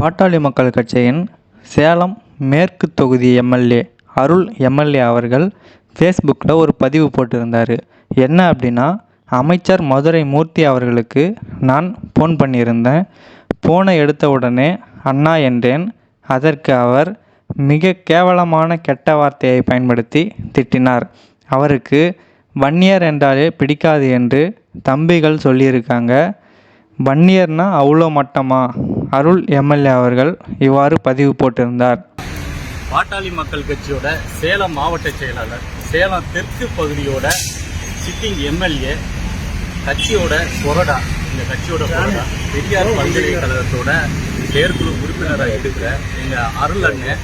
பாட்டாளி மக்கள் கட்சியின் சேலம் மேற்கு தொகுதி எம்எல்ஏ அருள் எம்எல்ஏ அவர்கள் ஃபேஸ்புக்கில் ஒரு பதிவு போட்டிருந்தார். என்ன அப்படின்னா அமைச்சர் மதுரை மூர்த்தி அவர்களுக்கு நான் ஃபோன் பண்ணியிருந்தேன். ஃபோனை எடுத்த உடனே அண்ணா என்றேன். அதற்கு அவர் மிக கேவலமான கெட்ட வார்த்தையை பயன்படுத்தி திட்டினார். அவருக்கு வன்னியர் என்றாலே பிடிக்காது என்று தம்பிகள் சொல்லியிருக்காங்க. வன்னியர்னா அவ்வளோ மட்டமா? அருள் எம்எல்ஏ அவர்கள் இவ்வாறு பதிவு போட்டிருந்தார். பாட்டாளி மக்கள் கட்சியோட சேலம் மாவட்ட செயலாளர் சேலம் தெற்கு பகுதியோட சிட்டிங் எம்எல்ஏ கட்சியோட கொறடா இந்த கட்சியோட கொறடா பெரியார் பல்கலைக்கழகத்தோட செயற்குழு உறுப்பினராக இருக்கிற எங்கள் அருள் அண்ணன்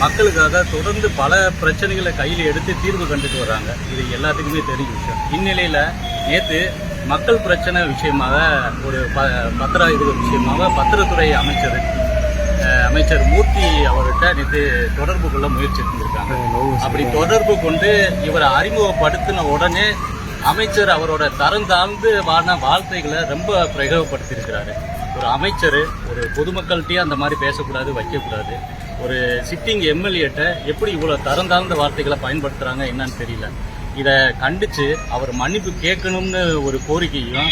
மக்களுக்காக தொடர்ந்து பல பிரச்சனைகளை கையில் எடுத்து தீர்வு கண்டுட்டு வர்றாங்க. இது எல்லாத்துக்குமே தெரியும் விஷயம். இந்நிலையில் நேற்று மக்கள் பிரச்சனை விஷயமாக ஒரு ப பத்திர இது விஷயமாக பத்திரத்துறை அமைச்சர் அமைச்சர் மூர்த்தி அவர்கிட்ட நேற்று தொடர்பு கொள்ள முயற்சி செஞ்சுருக்காங்க அப்படி தொடர்பு கொண்டு இவரை அறிமுகப்படுத்தின உடனே அமைச்சர் அவரோட தரம் தாழ்ந்து வான வார்த்தைகளை ரொம்ப பிரயோகப்படுத்தியிருக்கிறாரு. ஒரு அமைச்சர் ஒரு பொதுமக்கள்கிட்டயே அந்த மாதிரி பேசக்கூடாது வைக்கக்கூடாது. ஒரு சிட்டிங் எம்எல்ஏட்ட எப்படி இவ்வளோ தரம் தாழ்ந்த வார்த்தைகளை பயன்படுத்துகிறாங்க என்னன்னு தெரியல. இதை கண்டித்து அவர் மன்னிப்பு கேட்கணும்னு ஒரு கோரிக்கையும்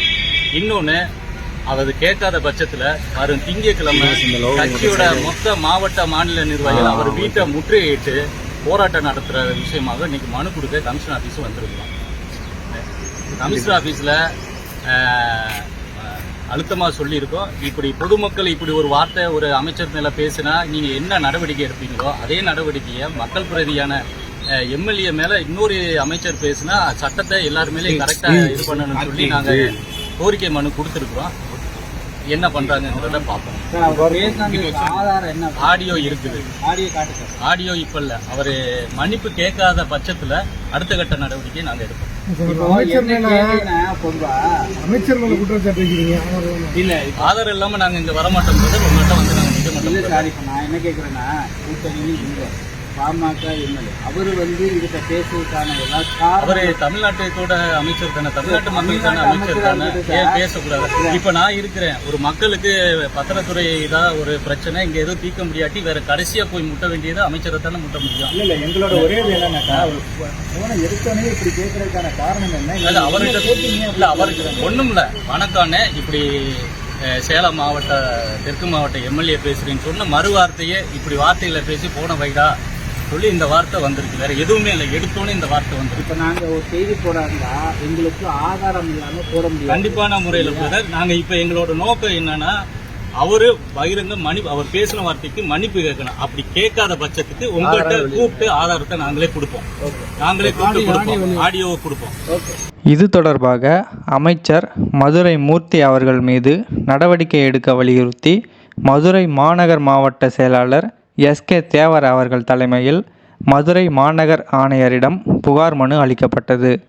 இன்னொன்று அவர் கேட்காத பட்சத்துல வரும் திங்கட்கிழமை கட்சியோட மொத்த மாவட்ட மாநில நிர்வாகிகள் அவர் வீட்டை முற்றுகையிட்டு போராட்டம் நடத்துற விஷயமாக இன்னைக்கு மனு கொடுக்க கமிஷன் ஆபீஸ் வந்திருக்கலாம் கமிஷனர் ஆபீஸ்ல அஹ், அஹ், அழுத்தமா சொல்லியிருக்கோம். இப்படி பொதுமக்கள் இப்படி ஒரு வார்த்தை ஒரு அமைச்சர் மேல பேசினா நீங்க என்ன நடவடிக்கை எடுப்பீங்களோ அதே நடவடிக்கையை மக்கள் பிரதியான எம்எல்ஏ மேல இன்னொரு அமைச்சர் பேசினா சட்டத்தை எல்லார் மேலேயும் கரெக்டா இது பண்ணணும்னு சொல்லி நாங்க கோரிக்கை மனு கொடுத்துருக்குறோம். என்ன பண்றாங்கன்றத பார்ப்போம். ஆடியோ இருக்குது. ஆடியோ இப்ப இல்ல. அவரு மன்னிப்பு கேட்காத பட்சத்துல அடுத்த கட்ட நடவடிக்கை நாங்க எடுப்போம். இல்ல ஆதாரம் இல்லாம நாங்க இங்க வர மாட்டோம் வந்து நாங்க நிக்க மாட்டோம். சார் இப்ப நான் என்ன கேக்குறேன்னா கூட்டணி இல்ல. பாமக எம்எல்ஏ. அவரு வந்து இதுகிட்ட பேசுறதுக்கான எல்லா அவரு அமைச்சர் தானே. தமிழ்நாட்டு மக்களுக்கான அமைச்சர் தானே. ஏன் பேசக்கூடாது? இப்ப நான் இருக்கிறேன். ஒரு மக்களுக்கு பத்திரத்துறை தான் ஒரு பிரச்சனை இங்க எதுவும் தீர்க்க முடியாட்டி வேற கடைசியா போய் முட்ட வேண்டியது அமைச்சரை தானே முட்ட முடியும். இல்ல இல்ல எங்களோட ஒரே என்னன்னாக்கா போன எடுத்தோடனே இப்படி கேட்கறதுக்கான காரணம் என்ன? இல்ல அவர்கிட்ட இல்ல அவருக்கு ஒண்ணும் இல்ல. வணக்கம்னே இப்படி சேலம் மாவட்ட தெற்கு மாவட்ட எம்எல்ஏ பேசுறேன்னு சொன்ன மறு வார்த்தையே இப்படி வார்த்தைகளை பேசி போன வைடா. சொல்லி இந்த வார்த்தை வந்திருக்கு. வேற எதுவுமே இல்லை. எடுத்தோன்னே இந்த வார்த்தை வந்திருக்கு. இப்ப நாங்க ஒரு செய்தி போடாந்தா எங்களுக்கு ஆதாரம் இல்லாம போட முடியாது. கண்டிப்பான முறையில் பிரதர் நாங்க இப்ப எங்களோட நோக்கம் என்னன்னா அவரு பகிரங்க மணி அவர் பேசின வார்த்தைக்கு மன்னிப்பு கேட்கணும். அப்படி கேட்காத பட்சத்துக்கு உங்கள்கிட்ட கூப்பிட்டு ஆதாரத்தை நாங்களே கொடுப்போம். நாங்களே கூப்பிட்டு கொடுப்போம். ஆடியோவை கொடுப்போம். இது தொடர்பாக அமைச்சர் மதுரை மூர்த்தி அவர்கள் மீது நடவடிக்கை எடுக்க வலியுறுத்தி மதுரை மாநகர் மாவட்ட செயலாளர் எஸ்கே தேவர் அவர்கள் தலைமையில் மதுரை மாநகர் ஆணையரிடம் புகார் மனு அளிக்கப்பட்டது.